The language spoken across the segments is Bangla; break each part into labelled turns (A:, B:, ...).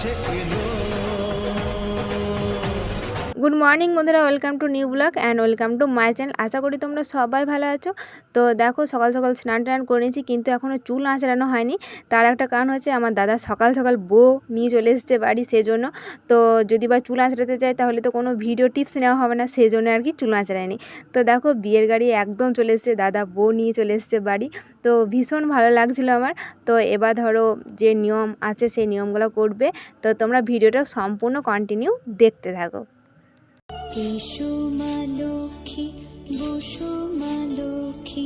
A: কাছে এলো
B: গুড মর্নিং বন্ধুরা। Welcome to new blog and welcome to my channel আশা করি তোমরা সবাই ভালো আছো। তো দেখো, সকাল সকাল স্নান টান করে নিয়েছি, কিন্তু এখনও চুল আঁচড়ানো হয়নি। তার একটা কারণ হচ্ছে, আমার দাদা সকাল সকাল বউ নিয়ে চলে এসেছে বাড়ি, সেজন্য। তো যদি বা চুল আঁচড়াতে চাই তাহলে তো কোনো ভিডিও টিপস নেওয়া হবে না সেই জন্য আর কি চুল আঁচড়ায়নি। তো দেখো, বিয়ের গাড়ি একদম চলে এসেছে, দাদা বউ নিয়ে চলে এসেছে বাড়ি। তো ভীষণ ভালো লাগছিল আমার। তো এবার ধরো, যে নিয়ম আছে, সেই নিয়মগুলো করবে। তো তোমরা ভিডিওটা সম্পূর্ণ কন্টিনিউ দেখতে থাকো।
C: এসো মা লক্ষ্মী বসো মা লক্ষ্মী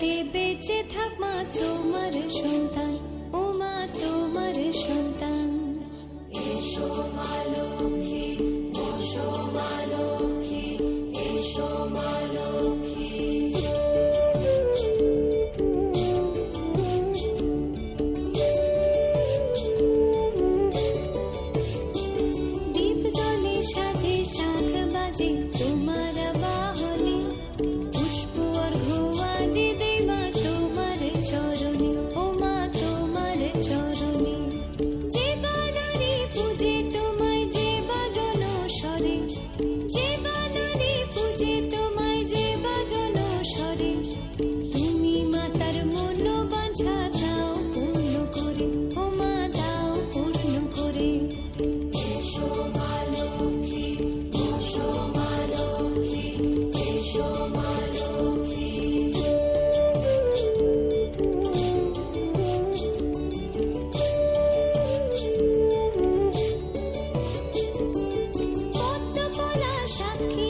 C: ভাতে বেঁচে থাক মা তোমার সন্তান ও মা তোমার সন্তান। এসো মা
A: Shaki.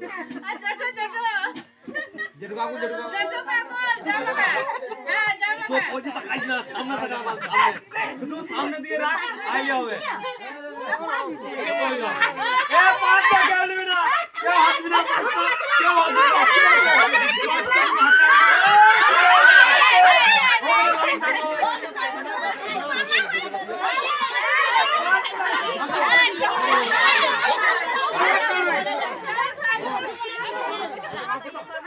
A: কথা হাজার বার হ্যাঁ হ্যাঁ হ্যাঁ? ও বাবা। না। না, কোনো ইয়েই নাই। না, এইখানে দাঁড়িয়ে থাকো। জেঠু কাকু, জেঠু কাকু। চোখ ওই যে তাকাইস না, সামনে তাকা আমার, সামনে। শুধু সামনে দিয়ে রাখ, আইলে হবে। এ, পাঁচটা কেউ নিবি না। কেউ হাত দিবি না, পাঁচটা। কেউ হাত দিবি না। পাঁচটা তুমি হাতে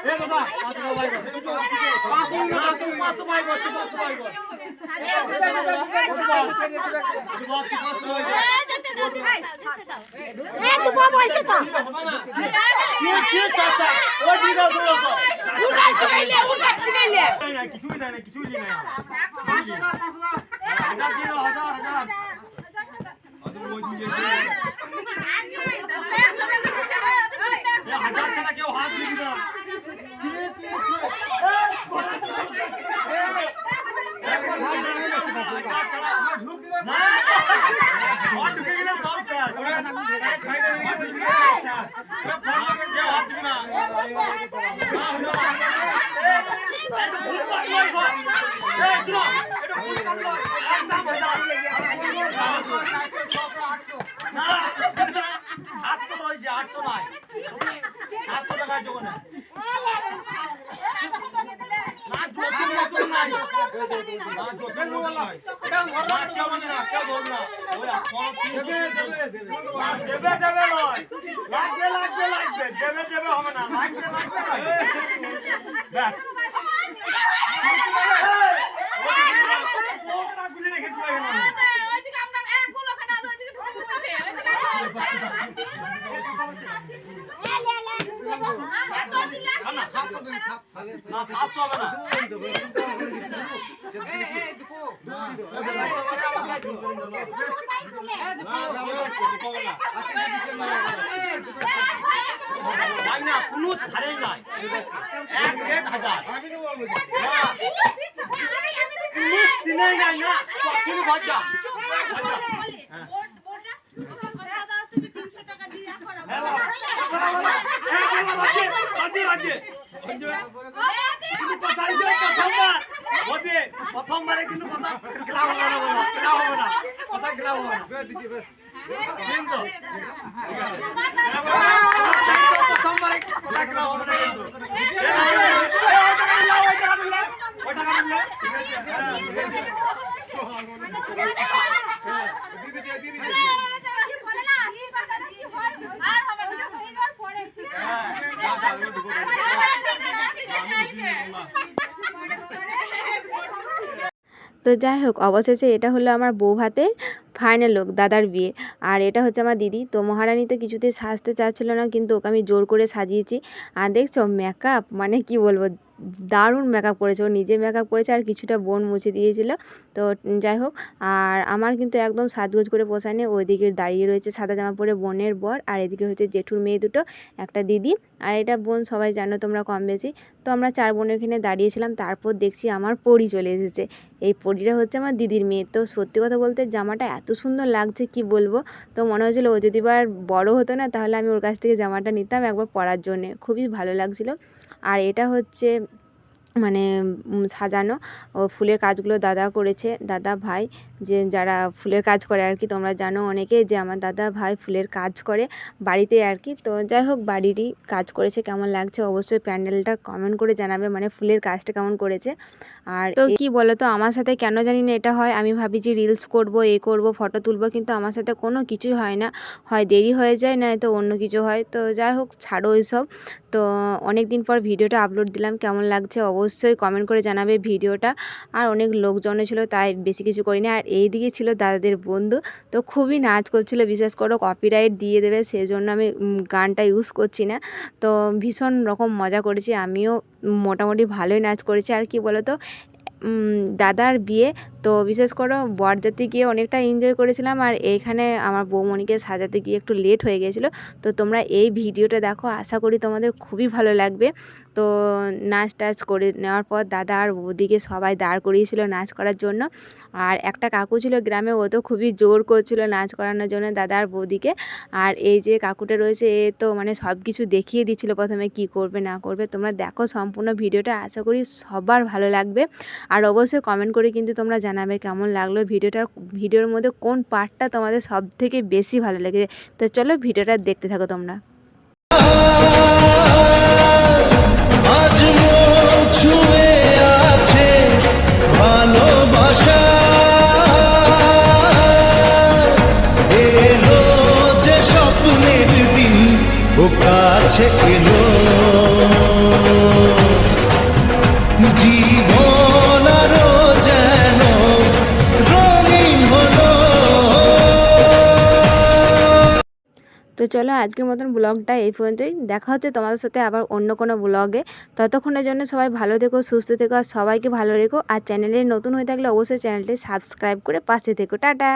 A: এ বাবা, পাঁচটা ভাই কর। না, তুমি পাঁচটা ভাই কর, তুমি পাঁচটা ভাই কর। তুমি পাঁচটা ভাই কর। হবে না। কে- কে চাচা? ওই দিকে দৌড়ো তো। দেয় না, কিছুই দেয় না, কিছুই দেয় না। হাজার হাজার, হাজার। হাজার ওই দিকে দিয়ে। এ, হাজার ছাড়া কেউ হাত দিবি না। কে, কে, কে? এ, ভাই, না, না, না, হাজার ছাড়া। না, ঘর ঢুকে গেলে সব শেষ। এ, সাইডে রেখে দিবি না, শেষ। এ, ফোন করে কেউ হাত দিবি না। না, হলো না। এ, একটু ভুল পাকলো এই ঘর। এ, শোনো, একটু ভুল পাকলো। একদম হাজার। না, আটশো রয়েছে, আটশো নাই। আটশো টাকায় নাই। না। না, কেউ না, কেউ ধরবে না। দেবে, দেবে, দেবে। দেবে, দেবে নয়। লাগবে, লাগবে, লাগবে। দেবে, দেবে হবে না। লাগবে, লাগবে, লাগবে। ব্যাস। না, সাতশো হবে না। কোনো ধারেই নাই। এক হাজার। কোনো সিনেই নাই না। কোনো বাচ্চা। বাচ্চা। হ্যাঁ। প্রথমবারে কিন্তু কথা খেলা হবে না, খেলা হবে না। কথা খেলা হবে না। কিন্তু, ঠিক আছে। হ্যাঁ, প্রথমবারে কথা খেলা হবে না কিন্তু। এ, না, এ, এ, ওই টাকা নিলে, ওই টাকা নিলে, ওই টাকা নিলে। ঠিক আছে, হ্যাঁ, ঠিক আছে। হ্যাঁ, দিদি, দিদি, দিদি, দিদি। হ্যাঁ, যাও, যাও, এবার ঢুকো, ঢুকো। আমি ঢুকিয়ে নিলাম না।
B: তো যাই হোক, অবশেষে এটা হলো আমার বউ ভাতের ফাইনাল লোক দাদার বিয়ে। আর এটা হচ্ছে আমার দিদি। তো মহারানী তো কিছুতেই সাজতে চাচ্ছিল না, কিন্তু ওকে আমি জোর করে সাজিয়েছি। আর দেখছ মেকআপ মানে কি বলব, দারুণ মেকআপ করেছে। ও নিজে মেকআপ করেছে আর কিছুটা বোন মুছে দিয়েছিল। তো যাই হোক, আর আমার কিন্তু একদম সাজগোজ করে পোষায় নেই। ওইদিকে দাঁড়িয়ে রয়েছে সাদা জামা পরে বোনের বর, আর এদিকে হচ্ছে জেঠুর মেয়ে দুটো, একটা দিদি। আর এটা বোন সবাই জানো, তোমরা কম বেশি। তো আমরা চার বোন ওখানে দাঁড়িয়েছিলাম, তারপর দেখছি আমার পরি চলে এসেছে। এই পরিটা হচ্ছে আমার দিদির মেয়ে। তো সত্যি কথা বলতে জামাটা এত সুন্দর লাগছে, কি বলব? তো মনে হয়েছিলো ও যদি বার বড়ো হতো না, তাহলে আমি ওর কাছ থেকে জামাটা নিতাম একবার পরার জন্যে। খুবই ভালো লাগছিল। আর এটা হচ্ছে মানে সাজানো। ও ফুলের কাজগুলো দাদা করেছে। দাদা ভাই যে যারা ফুলের কাজ করে আর কি তোমরা জানো অনেকে যে আমার দাদা ভাই ফুলের কাজ করে বাড়িতে আর কি। তো যাই হোক বাড়িরই কাজ করেছে। কেমন লাগছে অবশ্যই প্যান্ডেলটা কমেন্ট করে জানাবে। মানে ফুলের কাজটা কেমন করেছে। আর তো কি বলো তো আমার সাথে কেন জানি না এটা হয়। আমি ভাবি যে রিলস করব এ করব ফটো তুলব কিন্তু আমার সাথে কোনো কিছুই হয় না। হয় দেরি হয়ে যায় না তো অন্য কিছু হয়। তো যাই হোক ছাড়ো ওইসব তো অনেক দিন পর ভিডিওটা আপলোড দিলাম, কেমন লাগছে অবশ্যই কমেন্ট করে জানাবে ভিডিওটা। আর অনেক লোকজনও ছিল, তাই বেশি কিছু করিনি। আর এই দিকে ছিল দাদাদের বন্ধু, তো খুবই নাচ করছিল, বিশেষ করে কপিরাইট দিয়ে দেবে সেই জন্য আমি গানটা ইউজ করছি না। তো ভীষণ রকম মজা করেছি, আমিও মোটামুটি ভালোই নাচ করেছি। আর কি বলো তো দাদার বিয়ে তো বিশেষ করে বরযাত্রী গিয়ে অনেকটা এনজয় করেছিলাম আর এইখানে আমার বৌমণিকে সাজাতে গিয়ে একটু লেট হয়ে গেছিল। তো তোমরা এই ভিডিওটা দেখো, আশা করি তোমাদের খুবই ভালো লাগবে। তো নাচ টাচ করে নেওয়ার পর দাদা আর বৌদিকে সবাই দাঁড় করিয়েছিল নাচ করার জন্য। আর একটা কাকু ছিল গ্রামে, ও তো খুবই জোর করছিল নাচ করানোর জন্য দাদা আর বৌদিকে। আর এই যে কাকুটা রয়েছে, এ তো মানে সব কিছু দেখিয়ে দিচ্ছিল প্রথমে কি করবে, না করবে। তোমরা দেখো সম্পূর্ণ ভিডিওটা, আশা করি সবার ভালো লাগবে। আর অবশ্যই কমেন্ট করে কিন্তু তোমরা জানাবে কেমন লাগল, ভিডিওটার, ভিডিওর মধ্যে কোন পার্টটা তোমাদের সব থেকে বেশি ভালো লেগেছে, তো চলো ভিডিওটা দেখতে থাকো তোমরা।
D: কাছে
B: তো চলো আজকের মতন ব্লগটা এই পর্যন্তই। দেখা হচ্ছে তোমাদের সাথে আবার অন্য কোনো ব্লগে। ততক্ষণের জন্য সবাই ভালো থেকো, সুস্থ থেকো আর সবাইকে ভালো রেখো। আর চ্যানেলে নতুন হয়ে থাকলে অবশ্যই চ্যানেলটি সাবস্ক্রাইব করে পাশে থেকো। টাটা!